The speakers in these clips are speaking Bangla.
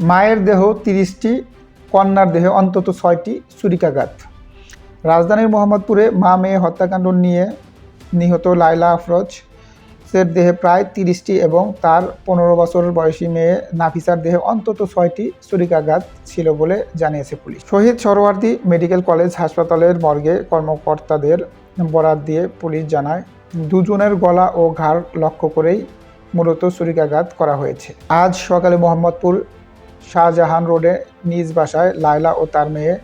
মায়ের দেহ তিরিশটি, কন্যার দেহে অন্তত ছয়টি ছুরিকাঘাত। রাজধানীর মোহাম্মদপুরে মা মেয়ে হত্যাকাণ্ড নিয়ে নিহত লাইলা আফরোজ। সের দেহে প্রায় তিরিশটি এবং তার পনেরো বছর বয়সী মেয়ে নাফিসার দেহে অন্তত ছয়টি ছুরিকাঘাত ছিল বলে জানিয়েছে police. Shahid Suhrawardy medical college হাসপাতালের মর্গে কর্মকর্তাদের বরাত দিয়ে পুলিশ জানায়, দুজনের গলা ও ঘাড় লক্ষ্য করেই মূলত ছুরিকাঘাত করা হয়েছে। আজ সকালে মোহাম্মদপুর শাহজাহান রোডে নিজ বাসায় লায়লা ও তার মেয়ে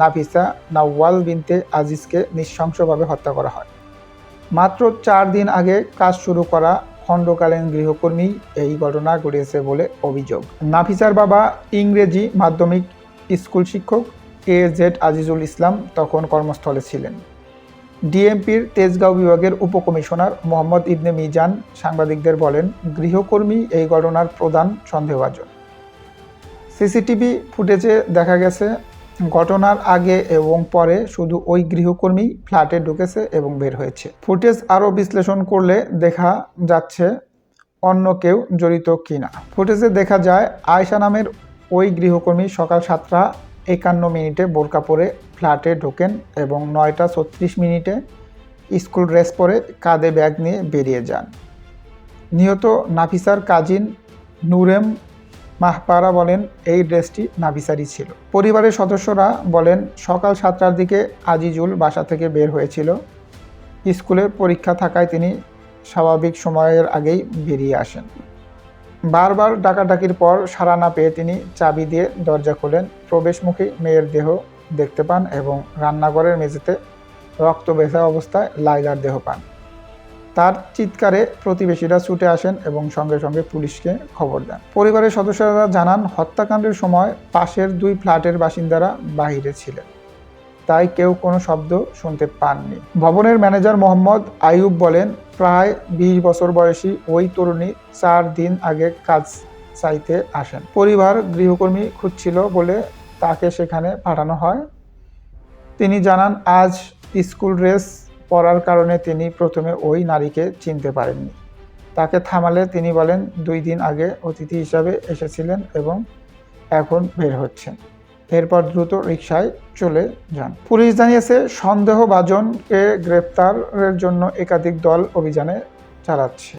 নাফিসা নাওয়াল বিনতে আজিজকে নৃশংসভাবে হত্যা করা হয়। মাত্র চার দিন আগে কাজ শুরু করা খণ্ডকালীন গৃহকর্মী এই ঘটনা ঘটিয়েছে বলে অভিযোগ। নাফিসার বাবা ইংরেজি মাধ্যমিক স্কুল শিক্ষক এ জেড আজিজুল ইসলাম তখন কর্মস্থলে ছিলেন। ডিএমপির তেজগাঁও বিভাগের উপকমিশনার মোহাম্মদ ইবনে মিজান সাংবাদিকদের বলেন, গৃহকর্মী এই ঘটনার প্রধান সন্দেহভাজন। সিসিটিভি ফুটেজে দেখা গেছে, ঘটনার আগে এবং পরে শুধু ওই গৃহকর্মী ফ্ল্যাটে ঢুকেছে এবং বের হয়েছে। ফুটেজ আরও বিশ্লেষণ করলে দেখা যাচ্ছে অন্য কেউ জড়িত কিনা। ফুটেজে দেখা যায়, আয়শা নামের ওই গৃহকর্মী সকাল সাতটা একান্ন মিনিটে বোরকা পরে ফ্ল্যাটে ঢোকেন এবং নয়টা ছত্রিশ মিনিটে স্কুল ড্রেস পরে কাঁধে ব্যাগ নিয়ে বেরিয়ে যান। নিহত নাফিসার কাজিন নুরেম মাহপারা বলেন, এই ড্রেসটি নাফিসারই ছিল। পরিবারের সদস্যরা বলেন, সকাল সাতটার দিকে আজিজুল বাসা থেকে বের হয়েছিল। স্কুলে পরীক্ষা থাকায় তিনি স্বাভাবিক সময়ের আগেই বেরিয়ে আসেন। বারবার ডাকাডাকির পর সাড়া না পেয়ে তিনি চাবি দিয়ে দরজা খোলেন। প্রবেশমুখী মেয়ের দেহ দেখতে পান এবং রান্নাঘরের মেঝেতে রক্ত বেঁধা অবস্থায় লাইলার দেহ পান। তার চিৎকারে প্রতিবেশীরা ছুটে আসেন এবং সঙ্গে সঙ্গে পুলিশকে খবর দেন। পরিবারের সদস্যরা জানান, হত্যাকাণ্ডের সময় পাশের দুই ফ্ল্যাটের বাসিন্দারা বাহিরে ছিলেন। তাই কেউ কোনো শব্দ শুনতে পাননি। ভবনের ম্যানেজার মোহাম্মদ আইয়ুব বলেন, প্রায় বিশ বছর বয়সী ওই তরুণী চার দিন আগে কাজ চাইতে আসেন। পরিবার গৃহকর্মী খুঁজছিল বলে তাকে সেখানে পাঠানো হয়। তিনি জানান, আজ স্কুল ড্রেস পরার কারণে তিনি প্রথমে ওই নারীকে চিনতে পারেননি। তাকে থামালে তিনি বলেন, দুই দিন আগে অতিথি হিসাবে এসেছিলেন এবং এখন বের হচ্ছেন। এরপর দ্রুত রিকশায় চলে যান। পুলিশ জানিয়েছে, সন্দেহভাজনকে গ্রেপ্তারের জন্য একাধিক দল অভিযানে চালাচ্ছে।